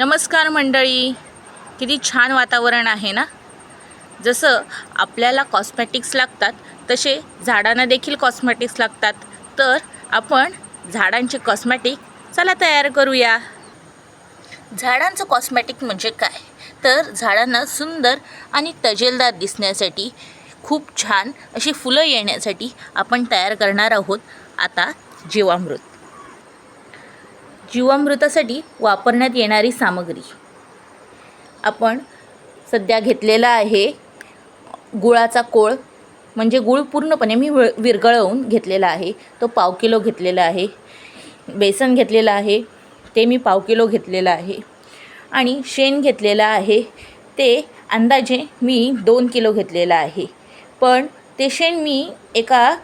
नमस्कार मंडळी. किती छान वातावरण आहे ना? जसं आपल्याला कॉस्मॅटिक्स लागतात तसे झाडांना देखील कॉस्मॅटिक्स लागतात. तर आपण झाडांचे कॉस्मॅटिक चला तयार करूया. झाडांचं कॉस्मॅटिक म्हणजे काय? तर झाडांना सुंदर आणि तजेलदार दिसण्यासाठी खूप छान अशी फुलं येण्यासाठी आपण तयार करणार आहोत आता जीवामृत. जीवामृतासाठी वापरण्यात येणारी सामग्री. आपण सध्या घेतलेला आहे गुळाचा कोळ. म्हणजे गुळ पूर्णपणे मी विळ विरघळवून घेतलेला आहे. तो पाव किलो घेतलेला आहे. बेसन घेतलेलं आहे. ते मी पाव किलो घेतलेलं आहे. आणि शेण घेतलेलं आहे. ते अंदाजे मी दोन किलो घेतलेलं आहे. पण ते शेण मी एका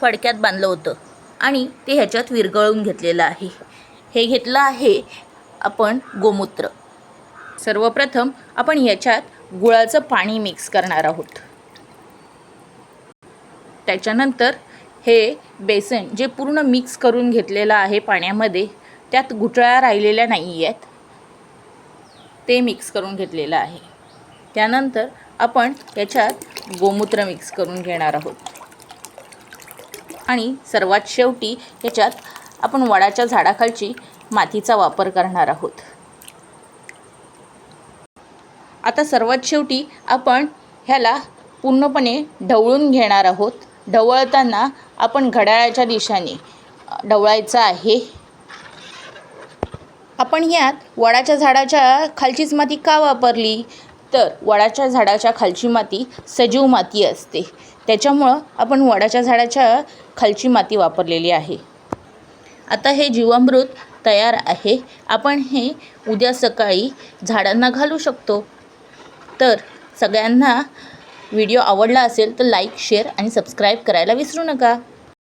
फडक्यात बांधलं होतं. आणि ते ह्याच्यात विरघळून घेतलेलं आहे. हे घेतलं आहे आपण गोमूत्र. सर्वप्रथम आपण ह्याच्यात गुळाचं पाणी मिक्स करणार आहोत. त्याच्यानंतर हे बेसन जे पूर्ण मिक्स करून घेतलेलं आहे पाण्यामध्ये त्यात घुटळ्या राहिलेल्या नाही आहेत ते मिक्स करून घेतलेलं आहे. त्यानंतर आपण याच्यात गोमूत्र मिक्स करून घेणार आहोत. आणि सर्वात शेवटी याच्यात आपण वडाच्या झाडाखालची मातीचा वापर करणार आहोत. आता सर्वात शेवटी आपण ह्याला पूर्णपणे ढवळून घेणार आहोत. ढवळताना आपण घड्याळाच्या दिशेने ढवळायचं आहे. आपण ह्यात वडाच्या झाडाच्या खालचीच माती का वापरली? तर वडाच्या झाडाच्या खालची माती सजीव माती असते. त्याच्यामुळं आपण वडाच्या झाडाच्या खालची माती वापरलेली आहे. आता हे जीवामृत तयार आहे. आपण हे उद्या सकाळी झाडांना घालू शकतो. तर सगळ्यांना व्हिडिओ आवडला असेल तर लाईक शेअर आणि सबस्क्राईब करायला विसरू नका.